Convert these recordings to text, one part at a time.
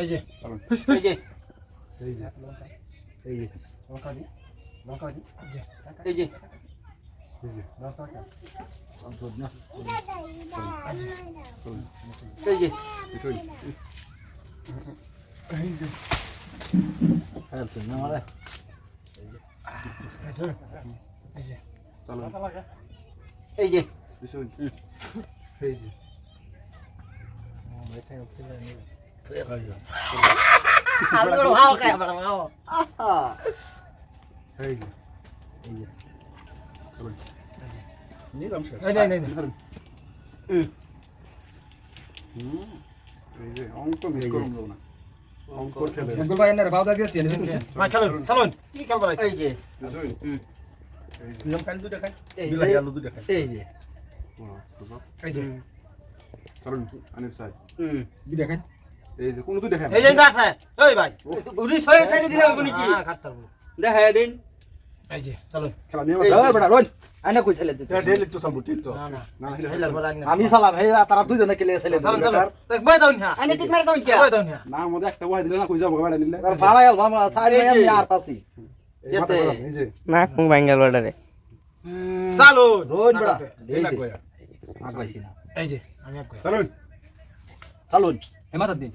এই যে এই যে। এই যে এই যে লঙ্কা দি লঙ্কা দি এই যে এই যে। লঙ্কা খা অন্তত না। এই যে। এই যে। আর তো না মারে। এই যে এই যে। চলো এই যে। এই যে এই যে। এই যে চলো নিলাম অঙ্ক মিস করুন না অঙ্ক খেলে একবার ভাই বাউদা কি খেলব রাই এই যে হুম নিয়ম কাল দুটো আলু দুটো খাই এই যে এই যে চলুন আনিস সাহেব এই যে কোন দুটো খাই এই যে আছে। এই ভাই। উনি ছয় সাইডে দিলে হবে নাকি? হ্যাঁ খাতার দেখা দিন এই যে চলুন খেলা নিয়ে এই- ওই বেটা আইনা কই ছেলে দিতে ডেলি তো সাবু ঠিক তো। না না না হেলার বড় আগে আমি সালাম হে তারা দুইজনে খেলে ছেলে চলুন চলুন দেখ বই দাও না। আনে ঠিক মারে দাও কি? বই দাও না। না আমাদের একটা ওয়াই দিলে না কই যাব গাড়ি নিলে? কারণ ভাড়া গেল মামা সাইড আমি আর তাসি এই মাথা গেছে। গরম, এই যে। নাক মুখ ভাঙ্গাল বাটারে চালুন এই এই যে। আগাইছি না। এই যে আমি এক কই? চলুন। চালুন। হে দিন।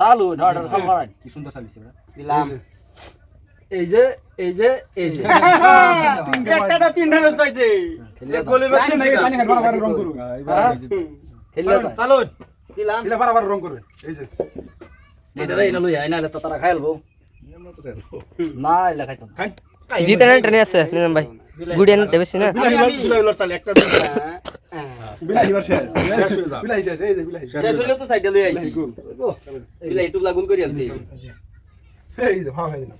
চালুন অর্ডার মারাই। কি সুন্দর চালিয়েছে দিলাম। এই যে এই যে এই যে একটা তো। তিনটা ম্যাচ হইছে খেলে গোলে বাকি নাই পানি খাই বারবার রং করুন খেলে চালুন দিলাম। দিলে বারবার রং করবে। এই যে। এটা রে না লই আইনা তো তারা খাইলবো না এলা খাইতো না। জিতে না ট্রেনে আছে নিজাম ভাই। গুড়ি আনতে বেশি না। একটা বিলাহি বার শেষ। শেষ বিলাহি শেষ এই যে বিলাহি। শেষ শেষ তো সাইডে লই আইছি। বিলাই টুকলা গুল করি আনছি। এই যে ভাও খাই দিলাম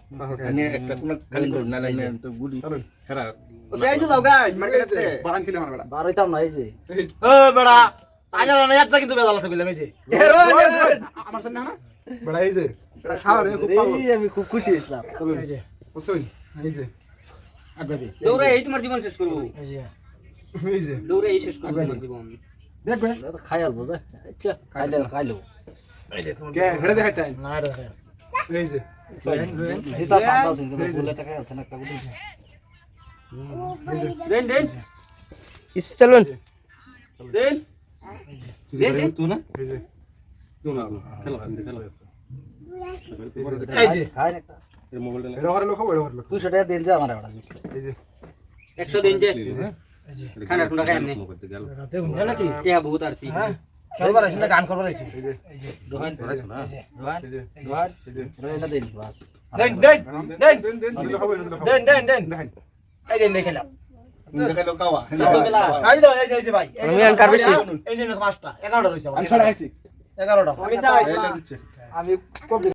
আমি একটা তোমার খালি করুন না লাইনে তো গুলি হেরা। ও বেআইছো যাও মার্কেটে বারান খেলে আমার বেটা। বার না এই যে। ও বেড়া আইনা না একটা কিন্তু বেজাল আছে কইলাম এই যে। আমার সামনে না বেটা এই যে। এটা খাওয়া রে খুব আমি খুব খুশি হইছিলাম চলুন। এই যে। আগে দি। দৌড়ে এই তোমার জীবন শেষ করব। এই যে। এই যে দৌড়ে এই শেষ করব তোমার জীবন দেখবে খাইলবো যা আচ্ছা খাইলে খাইলো এই যে কে হেড়ে দেখাই টাইম না দেখেন এই যে হিসাব সাতাও সিং বলে টাকা আছে না একটা দেন দেন স্পিড চালুন দেন দেন দেন তুই না এই যে তুই না খেলা খেলা এই যে খাই একটা মোবাইলটা এটা ঘরে লোক এটা ঘরে লোক দুইশো টাকা দিন যা আমার এই যে 100 দিন যে খানা টুনা খাই আমনে মোবাইলতে গেল নাকি টিয়া বহুত আরছি হ্যাঁ খেলবার আছে গান করবার আছে এই যে রোহান রোহান রোহান রোহান দিন বাস দেন দেন দেন দেন দেন দিলে হবে না দিলে হবে দেন দেন দেন এই যে দেখলাম আমি